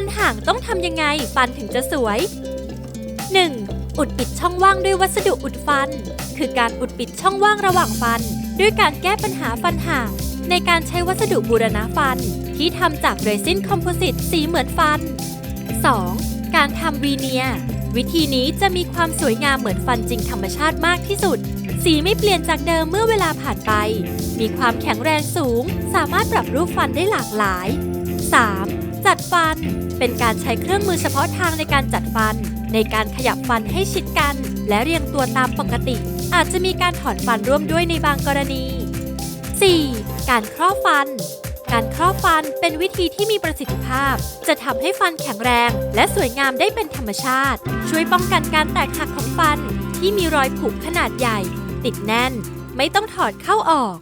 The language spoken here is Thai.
ันห่างต้องทำยังไงฟันถึงจะสวย 1. อุดปิดช่องว่างด้วยวัสดุอุดฟัน คือการอุดปิดช่องว่างระหว่างฟัน ด้วยการแก้ปัญหาฟันห่าง ในการใช้วัสดุบูรณะฟัน ที่ทำจากเรซินคอมโพสิตสีเหมือนฟัน 2. การทำวีเนียร์วิธีนี้จะมีความสวยงามเหมือนฟันจริงธรรมชาติมากที่สุด สีไม่เปลี่ยนจากเดิมเมื่อเวลาผ่านไป มีความแข็งแรงสูง สามารถปรับรูปฟันได้หลากหลาย 3. จัดฟัน เป็นการใช้เครื่องมือเฉพาะทางในการจัดฟัน ในการขยับฟันให้ชิดกัน และเรียงตัวตามปกติ อาจจะมีการถอนฟันร่วมด้วยในบางกรณี 4. การครอบฟัน การครอบฟันเป็นวิธีที่มีประสิทธิภาพ จะทำให้ฟันแข็งแรง และสวยงามได้เป็นธรรมชาติ ช่วยป้องกันการแตกหักของฟัน ที่มีรอยผุขนาดใหญ่ ติดแน่น ไม่ต้องถอดเข้าออก